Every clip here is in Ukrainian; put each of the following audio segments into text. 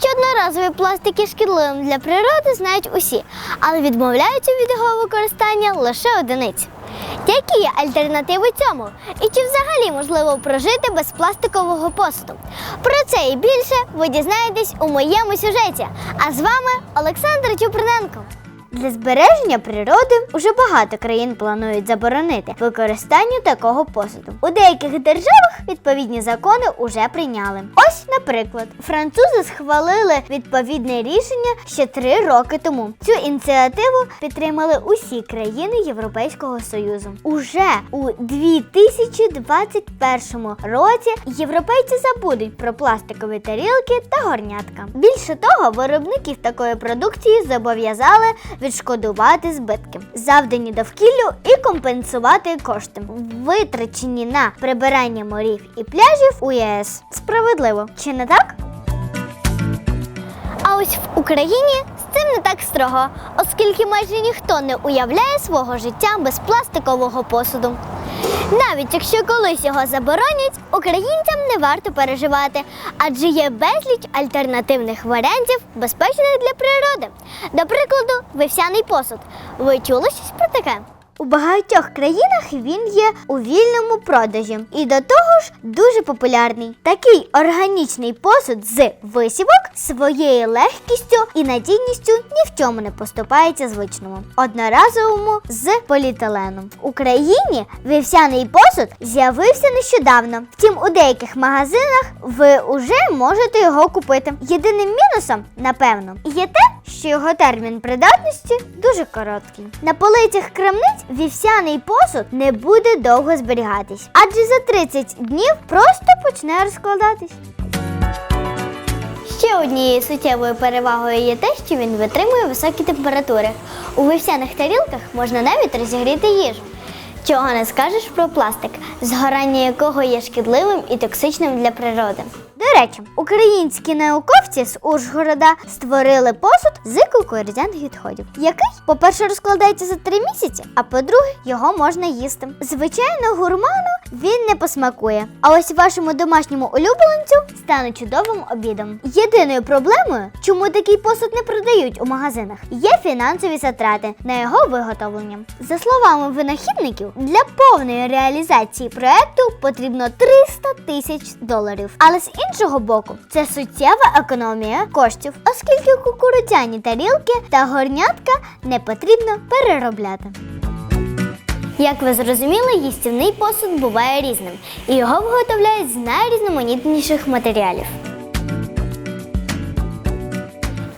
що одноразові пластики шкідливим для природи, знають усі, але відмовляються від його використання лише одиниці. Які є альтернативи цьому? І чи взагалі можливо прожити без пластикового посуду? Про це і більше ви дізнаєтесь у моєму сюжеті. А з вами Олександр Чуприненко. Для збереження природи уже багато країн планують заборонити використання такого посуду. У деяких державах відповідні закони уже прийняли. Ось, наприклад, французи схвалили відповідне рішення ще три роки тому. Цю ініціативу підтримали усі країни Європейського Союзу. Уже у 2021 році європейці забудуть про пластикові тарілки та горнятка. Більше того, виробників такої продукції зобов'язали відшкодувати збитки, завдані довкіллю і компенсувати кошти, витрачені на прибирання морів і пляжів у ЄС. Справедливо, чи не так? А ось в Україні з цим не так строго, оскільки майже ніхто не уявляє свого життя без пластикового посуду. Навіть якщо колись його заборонять, українцям не варто переживати, адже є безліч альтернативних варіантів, безпечних для природи. До прикладу, вівсяний посуд. Ви чули щось про таке? У багатьох країнах він є у вільному продажі і до того ж дуже популярний. Такий органічний посуд з висівок своєю легкістю і надійністю ні в чому не поступається звичному, одноразовому з поліетилену. В Україні вівсяний посуд з'явився нещодавно. Втім, у деяких магазинах ви вже можете його купити. Єдиним мінусом, напевно, є те, що його термін придатності дуже короткий. На полицях крамниць вівсяний посуд не буде довго зберігатись, адже за 30 днів просто почне розкладатись. Ще однією суттєвою перевагою є те, що він витримує високі температури. У вівсяних тарілках можна навіть розігріти їжу. Чого не скажеш про пластик, згорання якого є шкідливим і токсичним для природи. До речі, українські науковці з Ужгорода створили посуд з кукурудзяних відходів, який, по-перше, розкладається за три місяці, а по-друге, його можна їсти. Звичайно, гурману він не посмакує. А ось вашому домашньому улюбленцю стане чудовим обідом. Єдиною проблемою, чому такий посуд не продають у магазинах, є фінансові затрати на його виготовлення. За словами винахідників, для повної реалізації проекту потрібно 300 тисяч доларів. Але з іншого боку, це суттєва економія коштів, оскільки кукурудзяні тарілки та горнятка не потрібно переробляти. Як ви зрозуміли, їстівний посуд буває різним, і його виготовляють з найрізноманітніших матеріалів.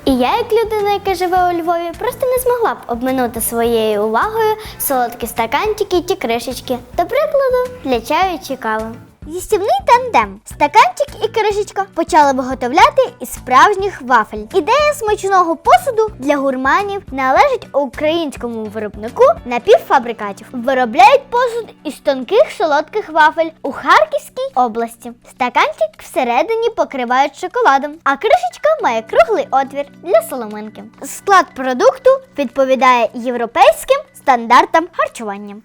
І я, як людина, яка живе у Львові, просто не змогла б обминути своєю увагою солодкі стаканчики ті кришечки, до прикладу, для чаю чи кави. Їстівний тандем. Стаканчик і кришечка почали виготовляти із справжніх вафель. Ідея смачного посуду для гурманів належить українському виробнику напівфабрикатів. Виробляють посуд із тонких солодких вафель у Харківській області. Стаканчик всередині покривають шоколадом, а кришечка має круглий отвір для соломинки. Склад продукту відповідає європейським стандартам харчування.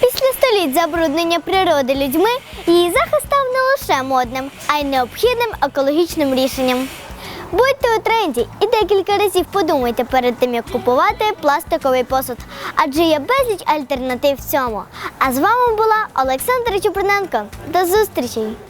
Після століть забруднення природи людьми її захист став не лише модним, а й необхідним екологічним рішенням. Будьте у тренді і декілька разів подумайте перед тим, як купувати пластиковий посуд, адже є безліч альтернатив цьому. А з вами була Олександра Чуприненко. До зустрічей!